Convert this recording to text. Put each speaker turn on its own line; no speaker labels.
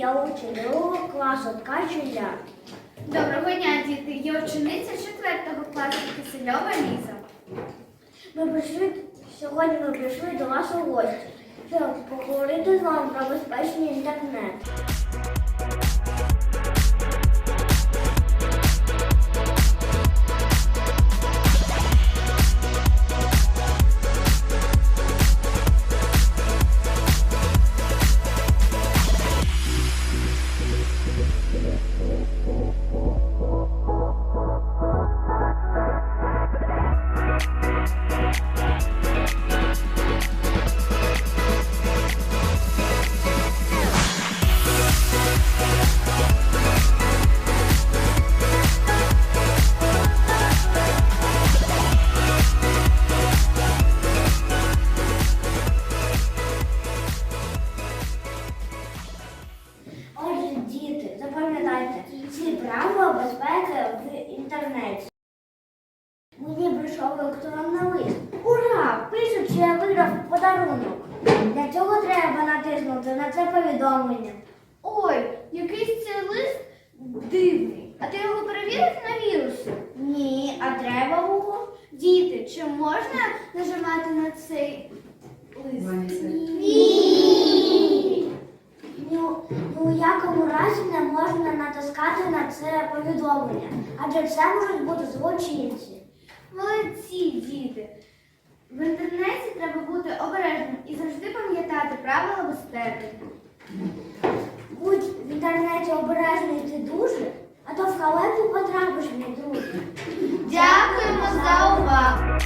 я учень другого класу ткачу я.
Доброго дня, діти. є учениця 4 класу Кисельова Ліза.
Ми прийшли сьогодні ми прийшли до вас у гості, щоб поговорити з вами про безпечний інтернет. Правила безпеки в інтернеті. Мені прийшов електронний лист. Ура! Пишуть, що я виграв подарунок. Для цього треба натиснути на це повідомлення.
Ой, якийсь цей лист дивний. А ти його перевірив на віруси? Ні, а треба було. Діти, чи можна нажимати на цей лист? Ні.
всякому разі не можна натискати на це повідомлення, адже це можуть бути злочинці.
Молодці, діти! В інтернеті треба бути обережним і завжди пам'ятати правила безпеки.
Будь в інтернеті обережний ти дуже, а то в халепу потрапиш, мій друже.
Дякуємо за увагу!